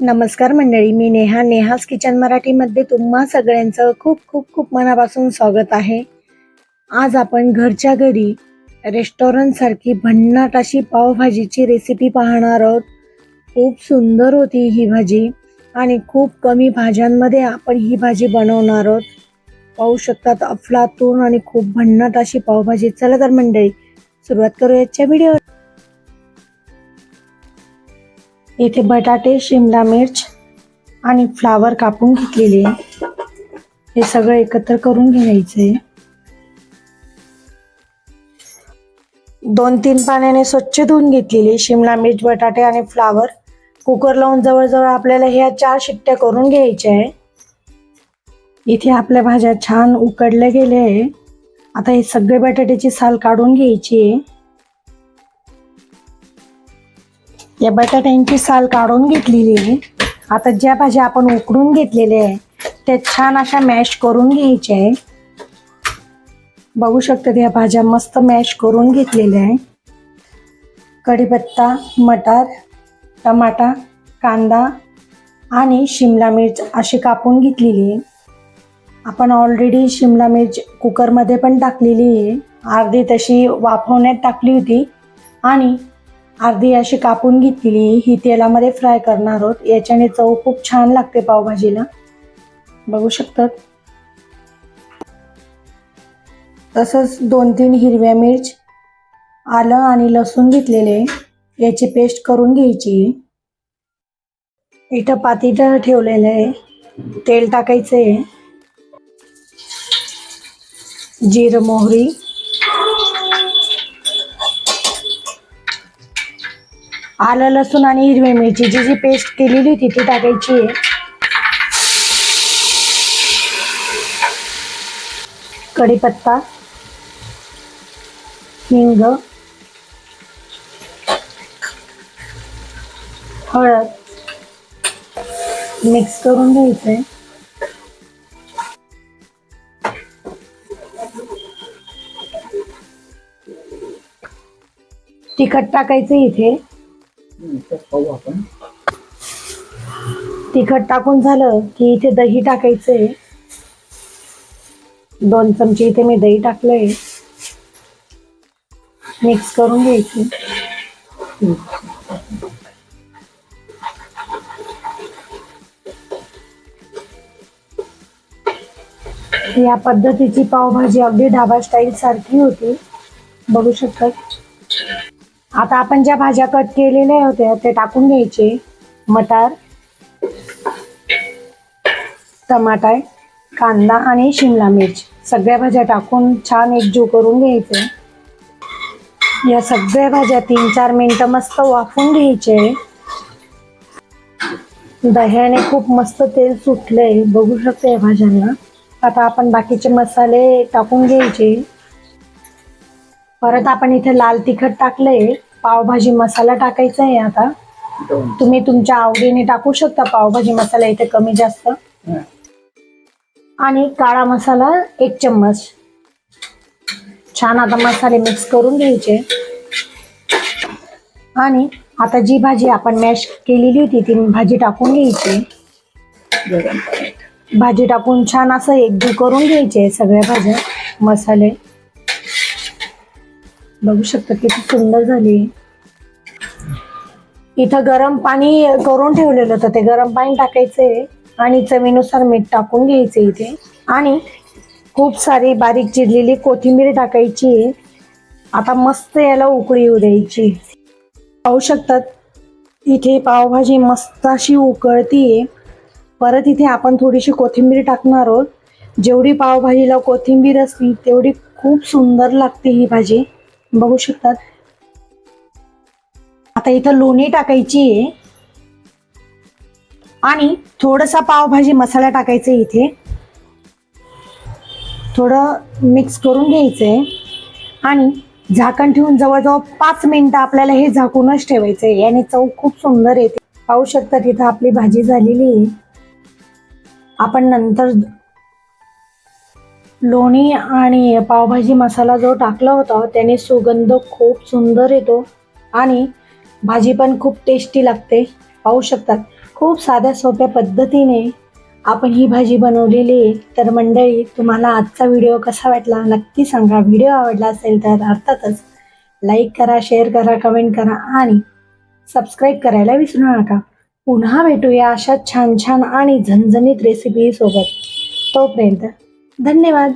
नमस्कार मंडळी मी नेहा. नेहाज किचन मराठीमध्ये तुम्हा सगळ्यांचं खूप खूप खूप मनापासून स्वागत आहे. आज आपण घरच्या घरी रेस्टॉरंटसारखी भन्नाट अशी पावभाजीची रेसिपी पाहणार आहोत. खूप सुंदर होती ही भाजी आणि खूप कमी भाज्यांमध्ये आपण ही भाजी बनवणार आहोत. पाहू शकतात अफलातून आणि खूप भन्नाट अशी पावभाजी. चला तर मंडळी सुरुवात करूयाच्या व्हिडिओ येथे बटाटे शिमला मिर्च आणि फ्लावर कापून घेतलेले हे सगळं एकत्र करून घ्यायचे दोन तीन पाण्याने स्वच्छ धुवून घेतलेली शिमला मिर्च बटाटे आणि फ्लावर कुकर लावून जवळजवळ आपल्याला ह्या चार शिट्ट्या करून घ्यायच्या आहे. इथे आपल्या भाज्या छान उकडल्या गेल्या आहे. आता हे सगळे बटाट्याची साल काढून घ्यायची आहे. या बटाट्यांची साल काढून घेतलेली आहे. आता ज्या भाज्या आपण उकडून घेतलेल्या आहे त्या छान अशा मॅश करून घ्यायच्या आहे. बघू शकतात या भाज्या मस्त मॅश करून घेतलेल्या आहे. कढीपत्ता मटार टमाटा कांदा आणि शिमला मिर्च अशी कापून घेतलेली आहे. आपण ऑलरेडी शिमला मिर्च कुकरमध्ये पण टाकलेली आहे. अर्धी तशी वाफवण्यात टाकली होती. आणि अर्धी अशी कापून घेतलेली ही तेलामध्ये फ्राय करणार आहोत. याच्याने चव खूप छान लागते पावभाजीला. बघू शकतात. तसंच दोन तीन हिरव्या मिर्च आलं आणि लसूण घेतलेले याची पेस्ट करून घ्यायची इथं पातीट ठेवलेलं आहे. तेल टाकायचं आहे. जिरं मोहरी आलं लसूण आणि हिरवी मिरचीची जी पेस्ट केलेली होती ती टाकायची आहे. कढीपत्ता हिंग हळद. मिक्स करून घ्यायचंय. तिखट टाकायचं इथे. पाहू आपण. तिखट टाकून झालं की इथे दही टाकायचंय. दोन चमचे इथे मी दही टाकलंय. मिक्स करून घ्यायची. या पद्धतीची पावभाजी अगदी ढाबा स्टाईल सारखी होती. बघू शकतात आता आपण ज्या भाज्या कट केलेल्या होत्या ते टाकून घ्यायचे. मटार टमाटर कांदा आणि शिमला मिर्च. सगळ्या भाज्या टाकून छान एकजीव करून घ्यायचे. या सगळ्या भाज्या तीन चार मिनिटं मस्त वाफून घ्यायचे. दह्याने खूप मस्त तेल सुटलंय. बघू शकतो या भाज्यांना. आता आपण बाकीचे मसाले टाकून घ्यायचे. परत आपण इथे लाल तिखट टाकलंय. पावभाजी मसाला टाकायचा आहे आता. तुम्ही तुमच्या आवडीने टाकू शकता पावभाजी मसाला इथे कमी जास्त. आणि काळा मसाला एक चम्मच. छान आता मसाले मिक्स करून घ्यायचे. आणि आता जी भाजी आपण मॅश केलेली होती ती भाजी टाकून घ्यायची. भाजी टाकून छान असं एकजीव करून घ्यायचे सगळ्या भाज्या मसाले. बघू शकता किती सुंदर झाली. इथं गरम पाणी करून ठेवलेलं होतं. ते गरम पाणी टाकायचंय आणि चवीनुसार मीठ टाकून घ्यायचे इथे. आणि खूप सारी बारीक चिरलेली कोथिंबीर टाकायची. आहे आता मस्त याला उकळी येऊ द्यायची. पाहू शकतात इथे पावभाजी मस्त अशी उकळतीये परत इथे आपण थोडीशी कोथिंबीर टाकणार आहोत. जेवढी पावभाजीला कोथिंबीर असली तेवढी खूप सुंदर लागते ही भाजी. बघू शकतात. आता इथं लोणी टाकायची आहे. आणि थोडासा पावभाजी मसाला टाकायचा आहे इथे. थोडं मिक्स करून घ्यायचंय. आणि झाकण ठेवून जवळजवळ पाच मिनिटं आपल्याला हे झाकूनच ठेवायचं आहे याने चव खूप सुंदर येते. पाहू शकता तिथं आपली भाजी झालेली आहे. आपण नंतर लोणी आणि पावभाजी मसाला जो टाकला होता त्याने सुगंध खूप सुंदर येतो आणि भाजी पण खूप टेस्टी लागते. पाहू शकतात. खूप साध्या सोप्या पद्धतीने आपण ही भाजी बनवलेली आहे. तर मंडळी तुम्हाला आजचा व्हिडिओ कसा वाटला? नक्की सांगा. व्हिडिओ आवडला असेल तर अर्थातच लाईक करा शेअर करा कमेंट करा आणि सबस्क्राईब करायला विसरू नका. पुन्हा भेटूया अशा छान छान आणि झणझणीत रेसिपीसोबत तोपर्यंत धन्यवाद.